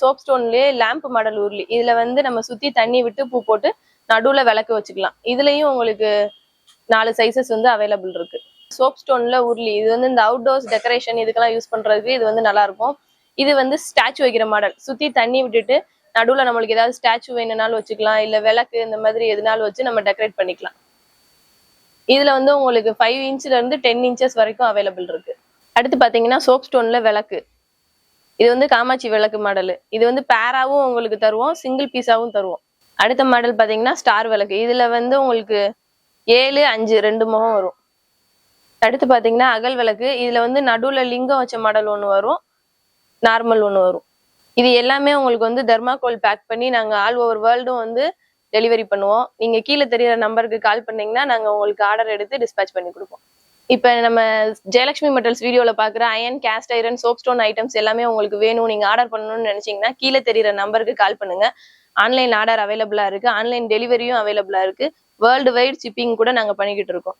Soap ஸ்டோன்லயே lamp model உருளி. இதுல வந்து நம்ம சுத்தி தண்ணி விட்டு பூ போட்டு நடுவுல விளக்கு வச்சுக்கலாம். இதுலயும் உங்களுக்கு நாலு சைசஸ் வந்து அவைலபிள் இருக்கு. சோப் ஸ்டோன்ல உருளி. இது வந்து இந்த அவுட்டோர்ஸ் டெக்கரேஷன் இதுக்கெல்லாம் யூஸ் பண்றதுக்கு இது வந்து நல்லா இருக்கும். இது வந்து ஸ்டாச்சு வைக்கிற மாடல். சுத்தி தண்ணி விட்டுட்டு நடுவுல நம்மளுக்கு ஏதாவது ஸ்டாச்சு வேணும்னாலும் வச்சுக்கலாம். இல்ல விளக்கு இந்த மாதிரி எதுனாலும் வச்சு நம்ம டெக்கரேட் பண்ணிக்கலாம். இதுல வந்து உங்களுக்கு ஃபைவ் இன்ச்ல இருந்து டென் இன்ச்சஸ் வரைக்கும் அவைலபிள் இருக்கு. அடுத்து பாத்தீங்கன்னா சோப் ஸ்டோன்ல விளக்கு. இது வந்து காமாட்சி விளக்கு மாடல். இது வந்து பேராவும் உங்களுக்கு தருவோம் சிங்கிள் பீஸாவும் தருவோம். அடுத்த மாடல் பார்த்தீங்கன்னா ஸ்டார் விளக்கு. இதுல வந்து உங்களுக்கு ஏழு அஞ்சு ரெண்டு முகம் வரும். அடுத்து பார்த்தீங்கன்னா அகல் விளக்கு. இதுல வந்து நடுவில் லிங்கம் வச்ச மாடல் ஒன்று வரும். நார்மல் ஒன்று வரும். இது எல்லாமே உங்களுக்கு வந்து தெர்மாகோல் பேக் பண்ணி நாங்கள் ஆல் ஓவர் வேர்ல்டும் வந்து டெலிவரி பண்ணுவோம். நீங்கள் கீழே தெரியிற நம்பருக்கு கால் பண்ணீங்கன்னா நாங்கள் உங்களுக்கு ஆர்டர் எடுத்து டிஸ்பேச் பண்ணி கொடுப்போம். இப்ப நம்ம ஜெயலட்சுமி மெட்டல்ஸ் வீடியோல பாக்குற iron cast iron soapstone items எல்லாமே உங்களுக்கு வேணும். நீங்க ஆர்டர் பண்ணணும்னு நினைச்சீங்கன்னா கீழே தெரியுற நம்பருக்கு கால் பண்ணுங்க. ஆன்லைன் ஆர்டர் அவைலபிளா இருக்கு. ஆன்லைன் டெலிவரியும் அவைலபிளா இருக்கு. வேர்ல்டு வைட் ஷிப்பிங் கூட நாங்க பண்ணிக்கிட்டு இருக்கோம்.